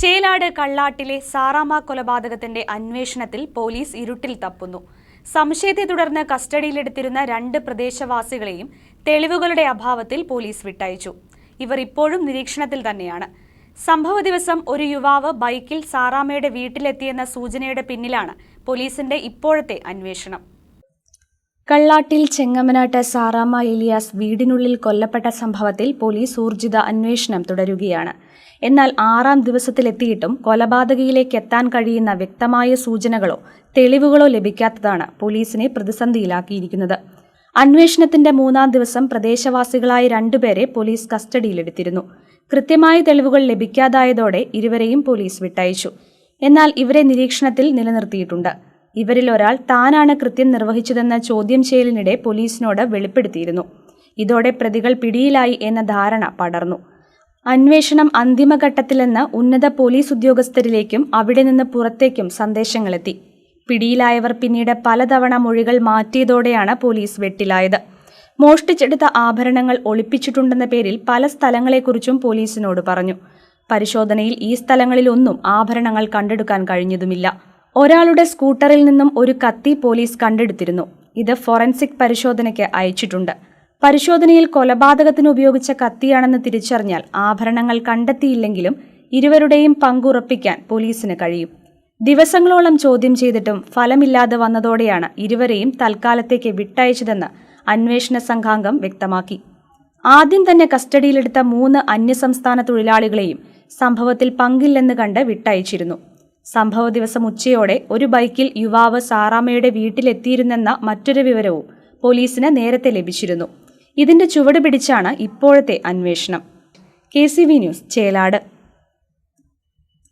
ചേലാട് കള്ളാട്ടിലെ സാറാമ കൊലപാതകത്തിന്റെ അന്വേഷണത്തിൽ പോലീസ് ഇരുട്ടിൽ തപ്പുന്നു. സംശയത്തെ തുടർന്ന് കസ്റ്റഡിയിലെടുത്തിരുന്ന രണ്ട് പ്രദേശവാസികളെയും തെളിവുകളുടെ അഭാവത്തിൽ പോലീസ് വിട്ടയച്ചു. ഇവർ ഇപ്പോഴും നിരീക്ഷണത്തിൽ തന്നെയാണ്. സംഭവ ദിവസം ഒരു യുവാവ് ബൈക്കിൽ സാറാമയുടെ വീട്ടിലെത്തിയെന്ന സൂചനയുടെ പിന്നിലാണ് പോലീസിന്റെ ഇപ്പോഴത്തെ അന്വേഷണം. കള്ളാട്ടിൽ ചെങ്ങമനാട്ട് സാറാമ ഇലിയാസ് വീടിനുള്ളിൽ കൊല്ലപ്പെട്ട സംഭവത്തിൽ പോലീസ് ഊർജിത അന്വേഷണം തുടരുകയാണ്. എന്നാൽ ആറാം ദിവസത്തിലെത്തിയിട്ടും കൊലപാതകയിലേക്ക് എത്താൻ കഴിയുന്ന വ്യക്തമായ സൂചനകളോ തെളിവുകളോ ലഭിക്കാത്തതാണ് പോലീസിനെ പ്രതിസന്ധിയിലാക്കിയിരിക്കുന്നത്. അന്വേഷണത്തിന്റെ മൂന്നാം ദിവസം പ്രദേശവാസികളായ രണ്ടുപേരെ പോലീസ് കസ്റ്റഡിയിലെടുത്തിരുന്നു. കൃത്യമായ തെളിവുകൾ ലഭിക്കാതായതോടെ ഇരുവരെയും പോലീസ് വിട്ടയച്ചു. എന്നാൽ ഇവരെ നിരീക്ഷണത്തിൽ നിലനിർത്തിയിട്ടുണ്ട്. ഇവരിൽ ഒരാൾ താനാണ് കൃത്യം നിർവഹിച്ചതെന്ന ചോദ്യം ചെയ്യലിനിടെ പോലീസിനോട് വെളിപ്പെടുത്തിയിരുന്നു. ഇതോടെ പ്രതികൾ പിടിയിലായി എന്ന ധാരണ പടർന്നു. അന്വേഷണം അന്തിമഘട്ടത്തിലെന്ന് ഉന്നത പോലീസ് ഉദ്യോഗസ്ഥരിലേക്കും അവിടെ നിന്ന് പുറത്തേക്കും സന്ദേശങ്ങളെത്തി. പിടിയിലായവർ പിന്നീട് പലതവണ മൊഴികൾ മാറ്റിയതോടെയാണ് പോലീസ് വെട്ടിലായത്. മോഷ്ടിച്ചെടുത്ത ആഭരണങ്ങൾ ഒളിപ്പിച്ചിട്ടുണ്ടെന്ന പേരിൽ പല സ്ഥലങ്ങളെക്കുറിച്ചും പോലീസിനോട് പറഞ്ഞു. പരിശോധനയിൽ ഈ സ്ഥലങ്ങളിലൊന്നും ആഭരണങ്ങൾ കണ്ടെടുക്കാൻ കഴിഞ്ഞതുമില്ല. ഒരാളുടെ സ്കൂട്ടറിൽ നിന്നും ഒരു കത്തി പോലീസ് കണ്ടെടുത്തിരുന്നു. ഇത് ഫോറൻസിക് പരിശോധനയ്ക്ക് അയച്ചിട്ടുണ്ട്. പരിശോധനയിൽ കൊലപാതകത്തിന് ഉപയോഗിച്ച കത്തിയാണെന്ന് തിരിച്ചറിഞ്ഞാൽ ആഭരണങ്ങൾ കണ്ടെത്തിയില്ലെങ്കിലും ഇരുവരുടെയും പങ്കുറപ്പിക്കാൻ പോലീസിന് കഴിയും. ദിവസങ്ങളോളം ചോദ്യം ചെയ്തിട്ടും ഫലമില്ലാതെ വന്നതോടെയാണ് ഇരുവരെയും തൽക്കാലത്തേക്ക് വിട്ടയച്ചതെന്ന് അന്വേഷണ സംഘാംഗം വ്യക്തമാക്കി. ആദ്യം തന്നെ കസ്റ്റഡിയിലെടുത്ത മൂന്ന് അന്യസംസ്ഥാന തൊഴിലാളികളെയും സംഭവത്തിൽ പങ്കില്ലെന്ന് കണ്ട് വിട്ടയച്ചിരുന്നു. സംഭവ ദിവസം ഉച്ചയോടെ ഒരു ബൈക്കിൽ യുവാവ് സാറാമ്മയുടെ വീട്ടിലെത്തിയിരുന്നെന്ന മറ്റൊരു വിവരവും പോലീസിന് നേരത്തെ ലഭിച്ചിരുന്നു. ഇതിന്റെ ചുവട് പിടിച്ചാണ് ഇപ്പോഴത്തെ അന്വേഷണം. K news Chelad.